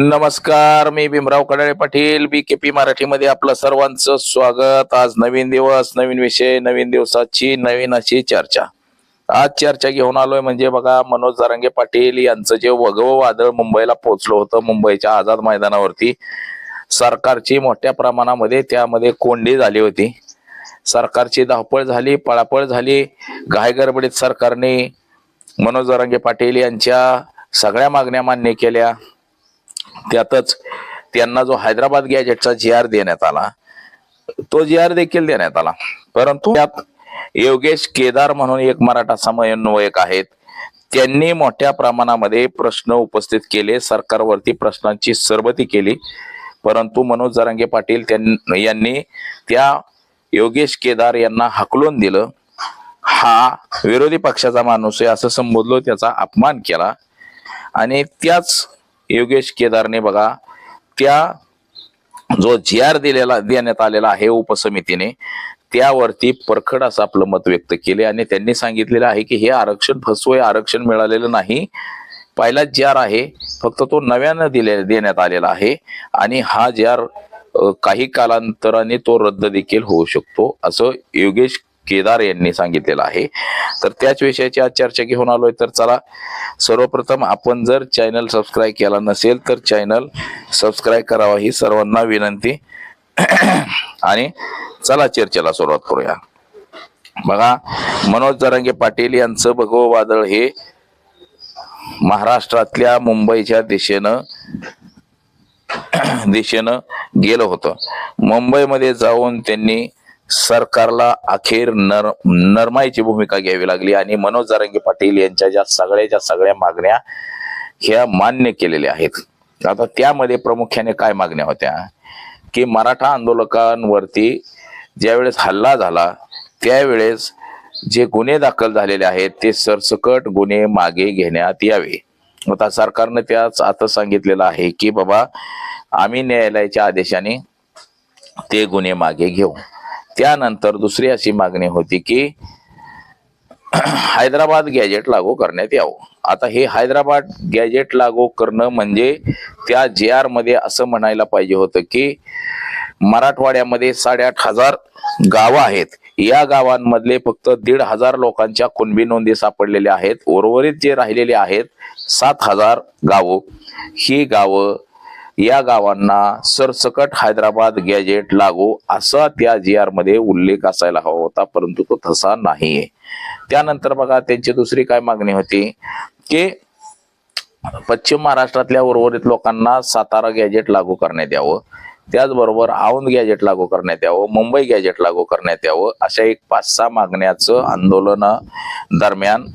नमस्कार मी Bhimrao Kadale Patil B K P मराठीमध्ये आपलं सर्वांचं स्वागत. आज नवीन दिवस नवीन विषय नवीन दिवसाची नवीन अशी चर्चा. आज चर्चा घेऊन आलोय म्हणजे बघा मनोज जरंगे पाटील यांचं जे वगव वादळ मुंबईला पोहोचलं होतं मुंबईच्या आझाद मैदानावरती सरकारची मोठ्या प्रमाणामध्ये त्यामध्ये कोंडी झाली होती. सरकारची धावपळ झाली पळापळ झाली. घायगरबडीत सरकारने मनोज जरंगे पाटील यांच्या सगळ्या मागण्या मान्य केल्या. त्यातच त्यांना जो हैदराबाद गॅजेटचा जी आर देण्यात आला तो जी आर देखील देण्यात आला. परंतु त्यात योगेश केदार म्हणून एक मराठा समन्वयक आहेत. त्यांनी मोठ्या प्रमाणामध्ये प्रश्न उपस्थित केले सरकारवरती प्रश्नांची सरबती केली. परंतु मनोज जरांगे पाटील त्यां- यांनी त्या योगेश केदार यांना हकलून दिलं. हा विरोधी पक्षाचा माणूस आहे असं संबोधलो त्याचा अपमान केला. आणि त्याच योगेश केदारने बघा त्या जो जी आर दिलेला देण्यात आलेला आहे उपसमितीने त्यावरती परखड असं आपलं मत व्यक्त केले आणि त्यांनी सांगितलेलं आहे की हे आरक्षण फसवय आरक्षण मिळालेलं नाही. पहिला जी आर आहे फक्त तो नव्यानं दिले देण्यात आलेला आहे आणि हा जी आर काही कालांतराने तो रद्द देखील होऊ शकतो असं योगेश केदार यांनी सांगितलेलं आहे. तर त्याच विषयाची आज चर्चा घेऊन आलोय. तर चला सर्वप्रथम आपण जर चॅनल सबस्क्राईब केला नसेल तर चॅनल सबस्क्राईब करावा ही सर्वांना विनंती. आणि चला चर्चेला सुरुवात करूया. बघा मनोज जरांगे पाटील यांचं भगव वादळ हे महाराष्ट्रातल्या मुंबईच्या दिशेनं दिशेनं गेलं होतं. मुंबईमध्ये जाऊन त्यांनी सरकारला अखेर नर नरमाईची भूमिका घ्यावी लागली आणि मनोज जारंगे पाटील यांच्या ज्या सगळ्याच्या सगळ्या मागण्या ह्या मान्य केलेल्या आहेत. आता त्यामध्ये प्रामुख्याने काय मागण्या होत्या? की मराठा आंदोलकांवरती ज्यावेळेस हल्ला झाला त्यावेळेस जे गुन्हे दाखल झालेले आहेत ते सरसकट गुन्हे मागे घेण्यात यावे. आता सरकारनं त्याच आता सांगितलेलं आहे की बाबा आम्ही न्यायालयाच्या आदेशाने ते गुन्हे मागे घेऊ. त्यानंतर दुसरी अशी मागणी होती की हैदराबाद गॅजेट लागू करण्यात यावं. आता हे हैदराबाद गॅजेट लागू करणं म्हणजे त्या जे आरमध्ये असं म्हणायला पाहिजे होतं की मराठवाड्यामध्ये साडेआठ हजार गावं आहेत. या गावांमधले फक्त दीड हजार लोकांच्या कुणबी नोंदी सापडलेल्या आहेत. उर्वरित जे राहिलेले आहेत सात हजार गावं. ही गावं या गावांना सरसकट हैदराबाद गॅजेट लागू असा त्या जी आरमध्ये उल्लेख असायला हवा होता परंतु तो तसा नाहीये. त्यानंतर बघा त्यांची दुसरी काय मागणी होती? की पश्चिम महाराष्ट्रातल्या उर्वरित लोकांना सातारा गॅजेट लागू करण्यात यावं त्याचबरोबर औंध गॅजेट लागू करण्यात यावं मुंबई गॅजेट लागू करण्यात यावं अशा एक पाच सहा मागण्याचं आंदोलन दरम्यान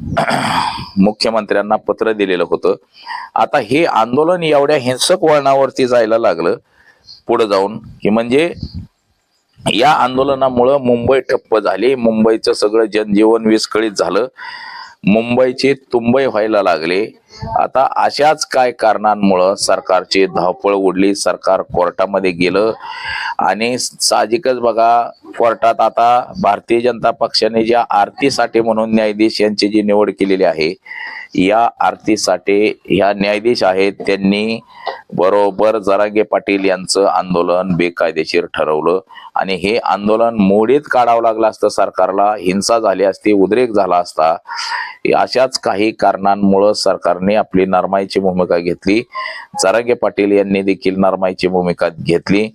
मुख्यमंत्र्यांना पत्र दिलेलं होतं. आता हे आंदोलन एवढ्या हिंसक वळणावरती जायला लागलं पुढे जाऊन की म्हणजे या आंदोलनामुळं मुंबई ठप्प झाली. मुंबईचं सगळं जनजीवन विस्कळीत झालं. मुंबईचे तुंबई व्हायला लागले. आता अशाच काय कारणांमुळं सरकारची धावपळ उडली. सरकार कोर्टामध्ये गेलं. आणि साहजिकच बघा कोर्टात आता भारतीय जनता पक्षाने ज्या आरती साठे म्हणून न्यायाधीश यांची जी निवड केलेली आहे या आरती साठे ह्या न्यायाधीश आहेत त्यांनी बरोबर जरांगे पाटील यांचं आंदोलन बेकायदेशीर ठरवलं. आणि हे आंदोलन मोडीत काढावं लागलं असतं सरकारला. हिंसा झाली असती उद्रेक झाला असता. अशाच काही कारणांमुळं सरकारने आपली नरमाईची भूमिका घेतली. जरागे पाटील यांनी देखील नरमाईची भूमिका घेतली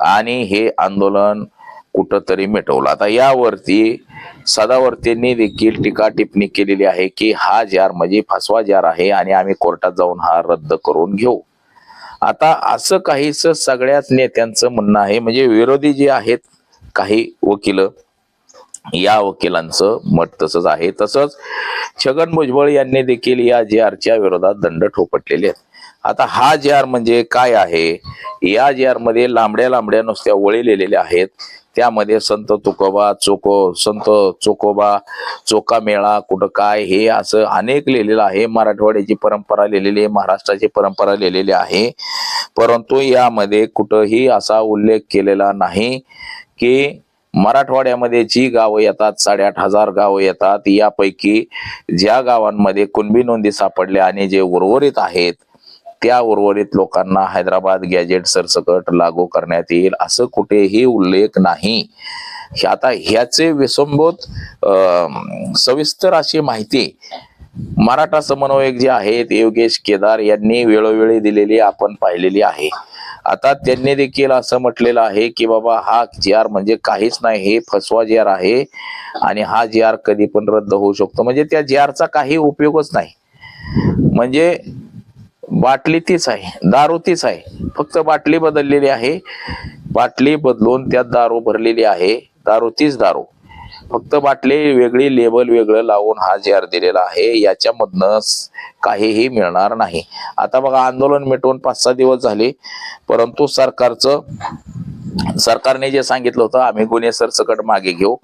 आणि हे आंदोलन कुठंतरी मिटवलं. आता यावरती सदावर्तींनी देखील टीका टिप्पणी केलेली आहे की हा जार म्हणजे फसवा जार आहे आणि आम्ही कोर्टात जाऊन हा रद्द करून घेऊ. आता असं काहीच सगळ्याच नेत्यांचं म्हणणं आहे. म्हणजे विरोधी जे आहेत काही वकील या वकिलांचं मत तसंच आहे. तसंच छगन भुजबळ यांनी देखील या जे आरच्या विरोधात दंड ठोपटलेले आहेत. आता हा जे आर म्हणजे काय आहे? या जे आरमध्ये लांबड्या लांबड्या नुसत्या वळी लिहिलेल्या आहेत. त्यामध्ये संत तुकोबा चोको संत चोकोबा चोका मेळा कुठं काय हे असं अनेक लिहिलेलं आहे. मराठवाड्याची परंपरा लिहिलेली आहे महाराष्ट्राची परंपरा लिहिलेली आहे. परंतु यामध्ये कुठंही असा उल्लेख केलेला नाही की मराठवाड्यामध्ये जी गावं येतात साडेआठ हजार गावं येतात यापैकी ज्या गावांमध्ये कुणबी नोंदी सापडल्या आणि जे उर्वरित आहेत त्या उर्वरित लोकांना हैदराबाद गॅजेट सरसकट लागू करण्यात येईल असं कुठेही उल्लेख नाही. हे आता ह्याचे विसंबोध सविस्तर अशी माहिती मराठा समन्वयक जे आहेत योगेश केदार यांनी वेळोवेळी दिलेली आपण पाहिलेली आहे. आता त्यांनी देखील असं म्हटलेलं आहे की बाबा हा जी आर म्हणजे काहीच नाही हे फसवा जी आर आहे आणि हा जी आर कधी पण रद्द होऊ शकतो. म्हणजे त्या जी आरचा काही उपयोगच नाही. म्हणजे बाटली तीच आहे दारू तीच आहे. फक्त बाटली बदललेली आहे. बाटली बदलून त्यात दारू भरलेली आहे. दारू तीच दारू. फक्त बाटली वेगळी लेबल वेगळं लावून हा जी आर दिलेला आहे याच्यामधनं काहीही मिळणार नाही. आता बघा आंदोलन मिटवून पाच सहा दिवस झाले परंतु सरकारचं सरकारने जे सांगितलं होतं आम्ही गुन्हे सरसकट मागे घेऊ.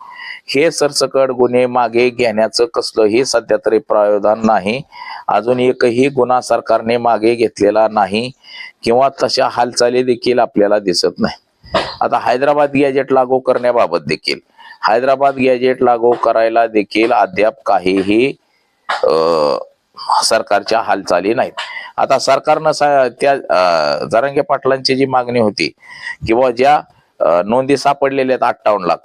हे सरसकट गुन्हे मागे घेण्याचं कसलंही सध्या तरी प्रावधान नाही. अजून एकही गुन्हा सरकारने मागे घेतलेला नाही किंवा तशा हालचाली देखील आपल्याला दिसत नाही. आता हैदराबाद गॅजेट लागू करण्याबाबत देखील हैदराबाद गॅजेट लागू करायला देखील अद्याप काहीही सरकारच्या हालचाली नाहीत. आता सरकारनं सा- त्या अं, जरांगे पाटलांची जी मागणी होती किंवा ज्या नोंदी सापडलेल्या आहेत अठ्ठावन्न लाख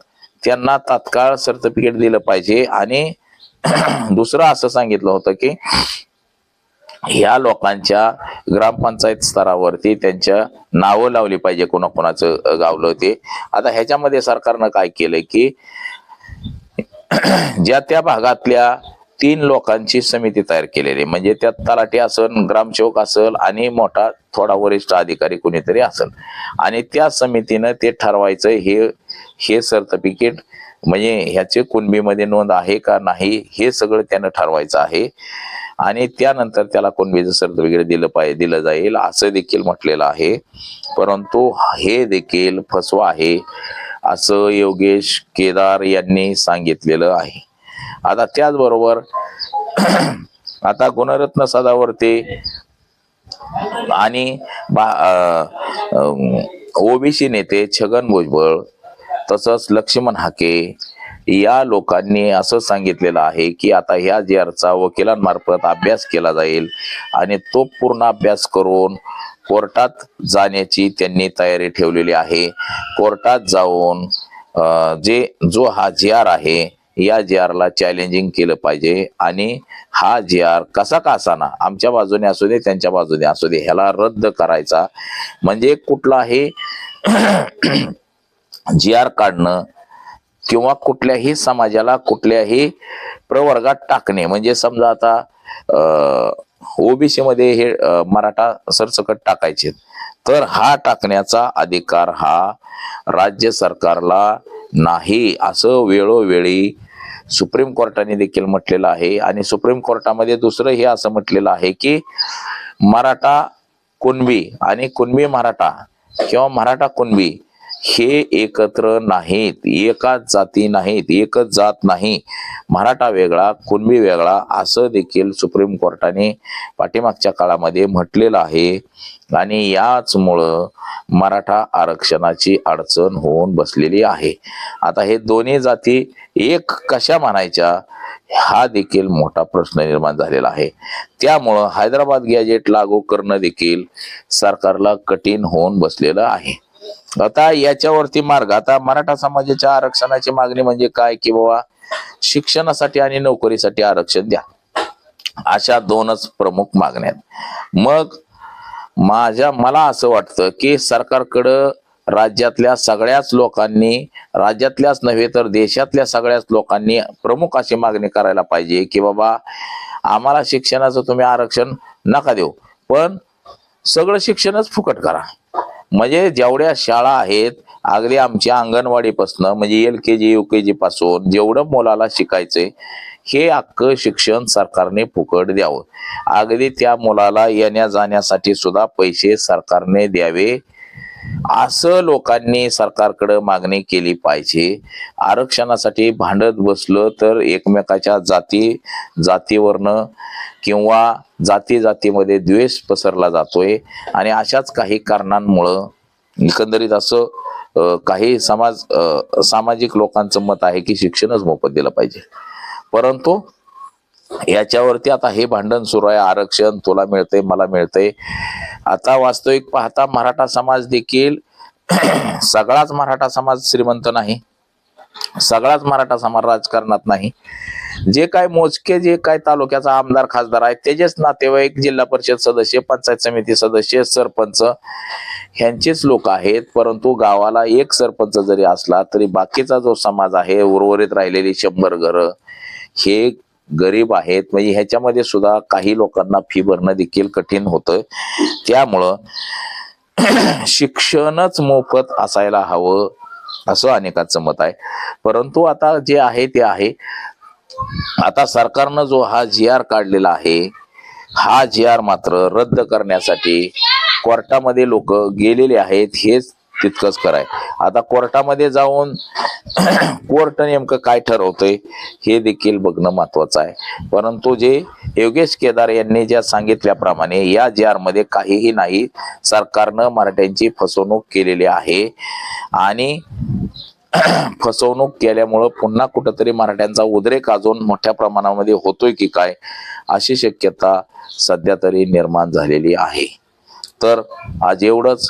त्यांना तात्काळ सर्टिफिकेट दिलं पाहिजे. आणि दुसरं असं सांगितलं होतं की ह्या लोकांच्या ग्रामपंचायत स्तरावरती त्यांच्या नावं लावली पाहिजे कोणाकोणाचं गावलं ते आता ह्याच्यामध्ये सरकारनं काय केलंय की ज्या त्या भागातल्या तीन लोकांची समिती तयार केलेली आहे. म्हणजे त्यात तलाठी असल ग्रामसेवक असल आणि मोठा थोडा वरिष्ठ अधिकारी कोणीतरी असल आणि त्या समितीनं ते ठरवायचं हे हे सर्टिफिकेट म्हणजे ह्याचे कुणबीमध्ये नोंद आहे का नाही हे सगळं त्यानं ठरवायचं आहे. आणि त्यानंतर त्याला कुणबीचं सर्टिफिकेट दिलं पाहिजे दिलं जाईल असं देखील म्हटलेलं आहे. परंतु हे देखील फसवा आहे असं योगेश केदार यांनी सांगितलेलं आहे. आता त्याचबरोबर आता गुणरत्न सदावर्ते आणि ओबीसी नेते छगन भुजबळ तसंच लक्ष्मण हाके या लोकांनी असं सांगितलेलं आहे की आता ह्या जी आरचा वकिलांमार्फत अभ्यास केला जाईल आणि तो पूर्ण अभ्यास करून कोर्टात जाण्याची त्यांनी तयारी ठेवलेली आहे. कोर्टात जाऊन जे जो हा जे आर आहे या जे आरला चॅलेंजिंग केलं पाहिजे आणि हा जे आर कसा का असाना आमच्या बाजूने असू दे त्यांच्या बाजूने असू दे ह्याला रद्द करायचा. म्हणजे कुठलाही जी आर काढणं किंवा कुठल्याही समाजाला कुठल्याही प्रवर्गात टाकणे. म्हणजे समजा आता ओबीसी मध्ये हे मराठा सरसकट टाकायचे. तर हा टाकण्याचा अधिकार हा राज्य सरकारला नाही असं वेळोवेळी सुप्रीम कोर्टाने देखील म्हटलेलं आहे. आणि सुप्रीम कोर्टामध्ये दुसरं हे असं म्हटलेलं आहे की मराठा कुणबी आणि कुणबी मराठा किंवा मराठा कुणबी हे एकत्र नाहीत एकाच जाती नाहीत एकच जात नाही. मराठा वेगळा कुणबी वेगळा असं देखील सुप्रीम कोर्टाने पाठीमागच्या काळामध्ये म्हटलेलं आहे. आणि याचमुळं मराठा आरक्षणाची अडचण होऊन बसलेली आहे. आता हे दोन्ही जाती एक कशा म्हणायच्या हा देखील मोठा प्रश्न निर्माण झालेला आहे. त्यामुळं हैदराबाद गॅजेट लागू करणं देखील सरकारला कठीण होऊन बसलेलं आहे. आता याच्यावरती मार्ग. आता मराठा समाजाच्या आरक्षणाची मागणी म्हणजे काय? की बाबा शिक्षणासाठी आणि नोकरीसाठी आरक्षण द्या. अशा दोनच प्रमुख मागण्या आहेत. मग माझ्या मला असं वाटतं की सरकारकडं राज्यातल्या सगळ्याच लोकांनी राज्यातल्याच नव्हे तर देशातल्या सगळ्याच लोकांनी प्रमुख अशी मागणी करायला पाहिजे की बाबा आम्हाला शिक्षणाचं तुम्ही आरक्षण नका देऊ. पण सगळं शिक्षणच फुकट करा. म्हणजे जेवढ्या शाळा आहेत अगदी आमच्या अंगणवाडीपासनं म्हणजे एल के जी यू के जी पासून जेवढं मुलाला शिकायचंय हे अख्खं शिक्षण सरकारने फुकट द्यावं. अगदी त्या मुलाला येण्या जाण्यासाठी सुद्धा पैसे सरकारने द्यावे. असं लोकांनी सरकारकडे मागणी केली पाहिजे. आरक्षणासाठी भांडत बसलं तर एकमेकाच्या जाती जातीवरनं किंवा जाती जातीमध्ये द्वेष पसरला जातोय. आणि अशाच काही कारणांमुळं एकंदरीत असं काही समाज सामाजिक लोकांचं मत आहे की शिक्षणच मोफत दिलं पाहिजे. परंतु याच्यावरती आता हे भांडण सुरू आहे. आरक्षण तुला मिळते मला मिळते आता वास्तविक पाहता मराठा समाज देखील सगळाच मराठा समाज श्रीमंत नाही. सगळाच मराठा समाज राजकारणात नाही. जे काय मोजके जे काय तालुक्याचा आमदार खासदार आहेत त्याचेच नातेवाईक जिल्हा परिषद सदस्य पंचायत समिती सदस्य सरपंच ह्यांचेच लोक आहेत. परंतु गावाला एक सरपंच जरी असला तरी बाकीचा जो समाज आहे उर्वरित राहिलेली शंभर घरं हे गरीब आहेत म्हणजे ह्याच्यामध्ये सुद्धा काही लोकांना फी भरणं देखील कठीण होतं त्यामुळं शिक्षणच मोफत असायला हवं असं अनेकांचं मत आहे. परंतु आता जे आहे ते आहे. आता सरकारनं जो हा जी आर काढलेला आहे हा जी आर मात्र रद्द करण्यासाठी कोर्टामध्ये लोक गेलेले आहेत हेच तितकंच कराय आता कोर्टामध्ये जाऊन कोर्ट नेमकं काय ठरवतंय हे देखील बघणं महत्वाचं आहे. परंतु जे योगेश केदार यांनी ज्या सांगितल्याप्रमाणे या जी आरमध्ये काहीही नाही सरकारनं मराठ्यांची फसवणूक केलेली आहे. आणि फसवणूक केल्यामुळं पुन्हा कुठंतरी मराठ्यांचा उद्रेक अजून मोठ्या प्रमाणामध्ये होतोय की काय अशी शक्यता सध्या तरी निर्माण झालेली आहे. तर आज एवढंच.